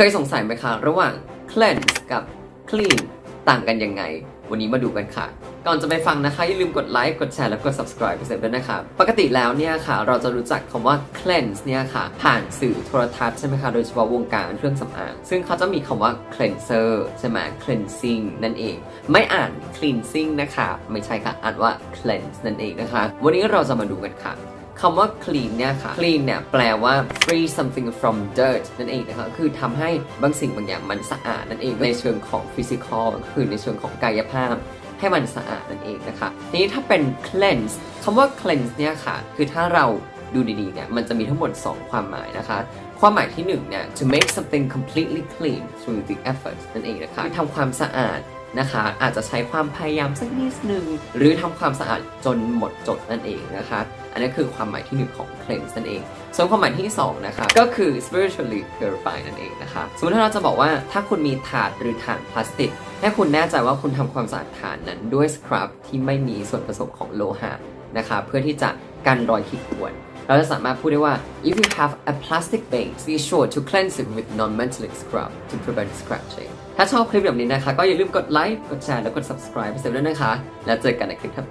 เคยสงสัยไหมคะระหว่าง cleanse กับ clean ต่างกันยังไง วันนี้มาดูกันค่ะ ก่อนจะไปฟังนะคะ อย่าลืมกดไลค์กดแชร์แล้วกด subscribe ไปเสร็จด้วยนะคะ ปกติแล้วเนี่ยค่ะ เราจะรู้จักคำว่า cleanse เนี่ยค่ะ ผ่านสื่อโทรทัศน์ใช่ไหมคะ โดยเฉพาะวงการเครื่องสำอาง ซึ่งเขาจะมีคำว่า cleanser ใช่ไหม cleansing นั่นเอง ไม่อ่าน cleansing นะคะ ไม่ใช่ค่ะ อ่านว่า cleanse นั่นเองนะคะ วันนี้เราจะมาดูกันค่ะ คำว่า clean เนี่ยค่ะ clean เนี่ยแปลว่า free something from dirt นั่นเองนะคะ คือทำให้บางสิ่งบางอย่างมันสะอาดนั่นเองในเชิงของ physical คือในเชิงของกายภาพให้มันสะอาดนั่นเองนะคะ ทีนี้ถ้าเป็น cleanse คำว่า cleanse เนี่ยค่ะ คือถ้าเราดูดีๆ เนี่ย มันจะมีทั้งหมด 2 ความหมายนะคะ ความหมายที่1เนี่ย to make something completely clean through the effort นั่นเองนะคะทำความสะอาด นะคะ อาจจะใช้ความพยายามสักนิดนึง หรือทำความสะอาดจนหมดจดนั่นเองนะคะ อันนี้คือความหมายที่ 1 ของ cleanse นั่นเอง ส่วนความหมายที่ 2 นะคะ ก็คือ spiritually purify นั่นเองนะคะ สมมติถ้าเราจะบอกว่าถ้าคุณมีถาดหรือถ่านพลาสติกให้คุณแน่ใจว่าคุณทำความสะอาดถานนั้นด้วยสครับที่ไม่มีส่วนผสมของโลหะนะคะ เพื่อที่จะกันรอยขีดข่วนเราจะสามารถพูดได้ว่า if you have a plastic base be sure to cleanse it with non-metallic scrub to prevent scratching ถ้าชอบคลิปแบบนี้นะคะ ก็อย่าลืมกดไลค์ กดแชร์ และกด subscribe ไปเสร็จด้วยนะคะ แล้วเจอกันในคลิปถัดไป